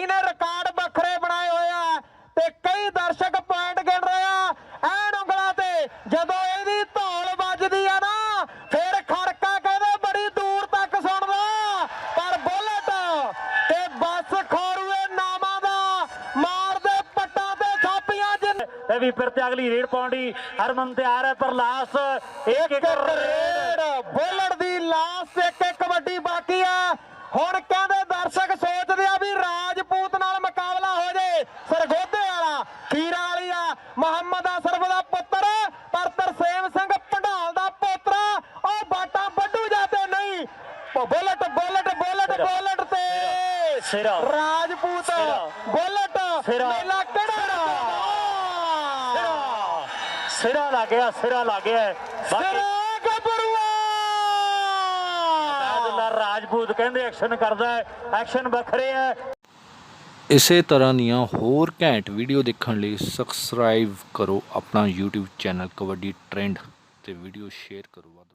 ਕਈ ਨੇ ਰਿਕਾਰਡ ਵੱਖਰੇ ਬਣਾਏ ਹੋਏ ਆ ਤੇ ਕਈ ਦਰਸ਼ਕ ਪੁਆਇੰਟ ਗਿਣ ਰਹੇ ਆ। ਐਨ ਉਂਗਲਾਂ ਤੇ ਜਦੋਂ ਇਹਦੀ ਧੌਲ ਵੱਜਦੀ ਆ ਨਾ ਫਿਰ ਖੜਕਾ ਕਹਿੰਦੇ ਬੜੀ ਦੂਰ ਤੱਕ ਸੁਣਦਾ। ਪਰ ਬੁਲਟ ਤੇ ਬੱਸ ਖੋਰੂਏ ਨਾਮਾਂ ਦਾ ਮਾਰਦੇ ਪੱਟਾਂ ਤੇ ਛਾਪੀਆਂ ਜਿੰਨ ਤੇ ਵੀ ਫਿਰ ਤੇ ਅਗਲੀ ਰੇਡ ਪੌਂਡੀ ਹਰਮਨ ਤਿਆਰ ਹੈ ਪਰ ਲਾਸ ਇੱਕ ਰੇਡ ਬੁਲਟ ਦੀ ਲਾਸ ਇੱਕ ਕਬੱਡੀ ਬਾਕੀ ਆ। ਹੁਣ ਕਹਿੰਦੇ ਦਰਸ਼ਕ ਮੁਹੰਮਦ ਅਸਰਫ ਦਾ ਪੁੱਤਰ ਪਰ ਤਰਸੇਮ ਸਿੰਘ ਪੰਡਾਲ ਦਾ ਪੋਤਰਾ ਉਹ ਬਾਟਾ ਵੱਡੂ ਜਾਂਦੇ ਨਹੀਂ ਬੁਲਟ ਬੁਲਟ ਬੁਲਟ ਬੁਲਟ ਤੇ ਸਿਰਾ। ਰਾਜਪੂਤ। ਬੁਲਟ। ਮੇਲਾ ਕਿਹੜਾ ਸਿਰਾ ਲੱਗ ਗਿਆ ਸਿਰਾ ਲੱਗ ਗਿਆ ਸਿਰਾ ਗੱਭਰੂਆ ਰਾਜਪੂਤ ਕਹਿੰਦੇ ਐਕਸ਼ਨ ਕਰਦਾ ਹੈ ਐਕਸ਼ਨ ਵੱਖਰੇ ਹੈ ਇਸੇ ਤਰ੍ਹਾਂ ਦੀਆਂ ਹੋਰ ਘੈਂਟ ਵੀਡੀਓ ਦੇਖਣ ਲਈ ਸਬਸਕ੍ਰਾਈਬ ਕਰੋ ਆਪਣਾ YouTube ਚੈਨਲ ਕਬੱਡੀ ਟ੍ਰੈਂਡ ਤੇ ਵੀਡੀਓ ਸ਼ੇਅਰ ਕਰੋ ਵੱਧ।